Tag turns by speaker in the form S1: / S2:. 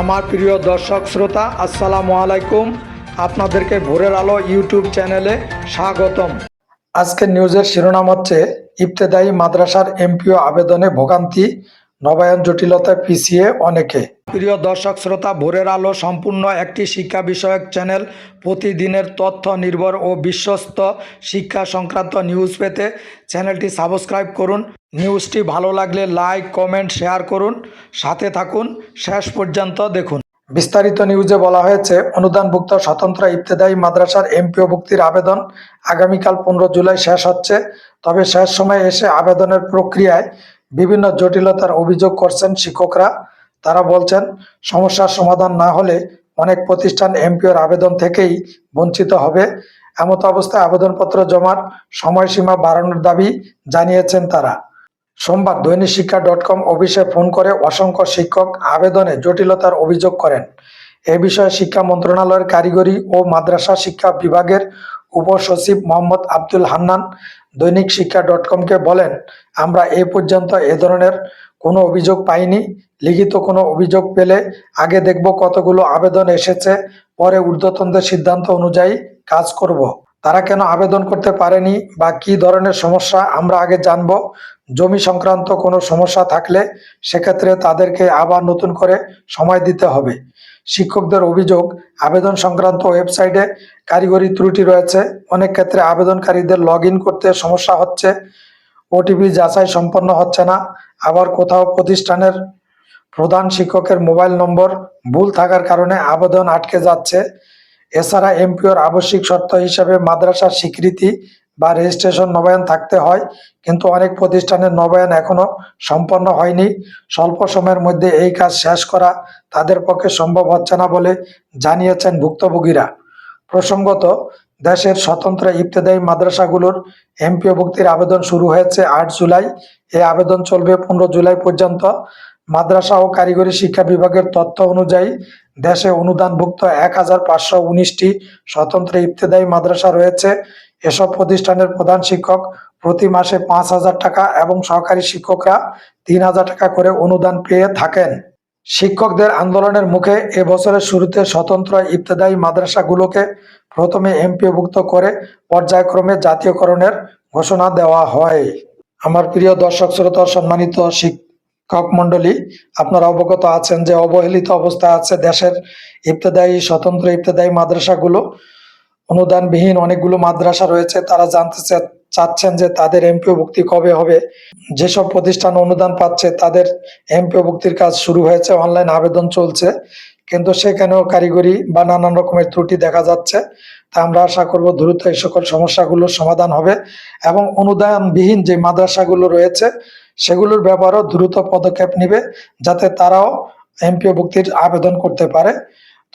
S1: আমার প্রিয় দর্শক শ্রোতা, আসসালামু আলাইকুম। আপনাদেরকে ভোরের আলো ইউটিউব চ্যানেলে স্বাগতম। আজকের নিউজের শিরোনাম হচ্ছে ইফতেদায়ী মাদ্রাসার এমপিও আবেদনে ভোগান্তি, নবায়ন জটিলতায় পিছিয়ে অনেকে। প্রিয় দর্শক শ্রোতা, ভোরের আলো সম্পূর্ণ একটি শিক্ষা বিষয়ক চ্যানেল। প্রতিদিনের তথ্য নির্ভর ও বিশ্বস্ত শিক্ষা সংক্রান্ত নিউজ পেতে চ্যানেলটি সাবস্ক্রাইব করুন। নিউজটি ভালো লাগলে লাইক, কমেন্ট, শেয়ার করুন। সাথে থাকুন, শেষ পর্যন্ত দেখুন। বিস্তারিত নিউজে বলা হয়েছে, অনুদানভুক্ত স্বতন্ত্র ইবতেদায়ী মাদ্রাসার এমপিও ভুক্তির আবেদন আগামীকাল পনেরো জুলাই শেষ হচ্ছে। তবে শেষ সময়ে এসে আবেদনের প্রক্রিয়ায় বিভিন্ন জটিলতার অভিযোগ করছেন শিক্ষকরা। তারা বলছেন, সমস্যার সমাধান না হলে অনেক প্রতিষ্ঠান এমপিওর আবেদন থেকেই বঞ্চিত হবে। এমত অবস্থায় আবেদনপত্র জমার সময়সীমা বাড়ানোর দাবি জানিয়েছেন তারা। সোমবার দৈনিক শিক্ষা ডট কম অফিসে ফোন করে অসংখ্য শিক্ষক আবেদনে জটিলতার অভিযোগ করেন। এ বিষয়ে শিক্ষা মন্ত্রণালয়ের কারিগরি ও মাদ্রাসা শিক্ষা বিভাগের উপসচিব মোহাম্মদ আব্দুল হান্নান দৈনিক শিক্ষা ডট কমকে বলেন, আমরা এ পর্যন্ত এ ধরনের কোনো অভিযোগ পাইনি। লিখিত কোনো অভিযোগ পেলে আগে দেখব কতগুলো আবেদন এসেছে, পরে ঊর্ধ্বতনদের সিদ্ধান্ত অনুযায়ী কাজ করব। তারা কেন আবেদন করতে পারেনি বা কি ধরনের সমস্যা আমরা আগে জানব। জমি সংক্রান্ত কোনো সমস্যা থাকলে সেক্ষেত্রে তাদেরকে আবার নতুন করে সময় দিতে হবে। শিক্ষকদের অভিযোগ, আবেদন সংক্রান্ত ওয়েবসাইটে কারিগরি ত্রুটি রয়েছে। অনেক ক্ষেত্রে আবেদনকারীদের লগ করতে সমস্যা হচ্ছে। ওটিপি যাচাই সম্পন্ন হচ্ছে না। আবার কোথাও প্রতিষ্ঠানের প্রধান শিক্ষকের মোবাইল নম্বর ভুল থাকার কারণে আবেদন আটকে যাচ্ছে। এছাড়া এমপিওর আবশ্যিক শর্ত হিসেবে মাদ্রাসার স্বীকৃতি বা রেজিস্ট্রেশন নবায়ন থাকতে হয়, কিন্তু অনেক প্রতিষ্ঠানের নবায়ন এখনও সম্পন্ন হয়নি। স্বল্প সময়ের মধ্যে এই কাজ শেষ করা তাদের পক্ষে সম্ভব হচ্ছে না বলে জানিয়েছেন ভুক্তভোগীরা। প্রসঙ্গত, দেশের স্বতন্ত্র ইবতেদায়ী মাদ্রাসাগুলোর এমপিও ভুক্তির আবেদন শুরু হয়েছে আট জুলাই। এ আবেদন চলবে পনেরো জুলাই পর্যন্ত। মাদ্রাসা ও কারিগরি শিক্ষা বিভাগের তথ্য অনুযায়ী, দেশে অনুদানভুক্ত এক হাজার পাঁচশো উনিশটি স্বতন্ত্র ইবতেদায়ী মাদ্রাসা রয়েছে। এসব প্রতিষ্ঠানের প্রধান শিক্ষক প্রতি মাসে পাঁচ হাজার টাকা এবং সহকারী শিক্ষকরা তিন হাজার টাকা করে অনুদান পেয়ে থাকেন। শিক্ষকদের আন্দোলনের মুখে এ বছরের শুরুতে স্বতন্ত্র ইবতেদায়ী মাদ্রাসাগুলোকে প্রথমে এমপিওভুক্ত করে পর্যায়ক্রমে জাতীয়করণের ঘোষণা দেওয়া হয়। আমার প্রিয় দর্শক, শ্রোতা, সম্মানিত শিক্ষক মন্ডলী আপনারা অবগত আছেন যে অবহেলিত অবস্থায় আছে দেশের ইবতেদায়ী, স্বতন্ত্র ইবতেদায়ী মাদ্রাসাগুলো। অনুদানবিহীন অনেকগুলো মাদ্রাসা রয়েছে, তারা জানতে চাচ্ছেন যে তাদের এমপিও ভুক্তি কবে হবে? যেসব প্রতিষ্ঠান অনুদান পাচ্ছে, তাদের এমপিও ভুক্তির কাজ শুরু হয়েছে, অনলাইন আবেদন চলছে। কিন্তু সেখানেও কারিগরি বা নানান রকমের ত্রুটি দেখা যাচ্ছে। তা আমরা আশা করব দ্রুত এই সকল সমস্যাগুলোর সমাধান হবে এবং অনুদানবিহীন যে মাদ্রাসাগুলো রয়েছে, সেগুলোর ব্যাপারেও দ্রুত পদক্ষেপ নিবে, যাতে তারাও এমপিও ভুক্তির আবেদন করতে পারে।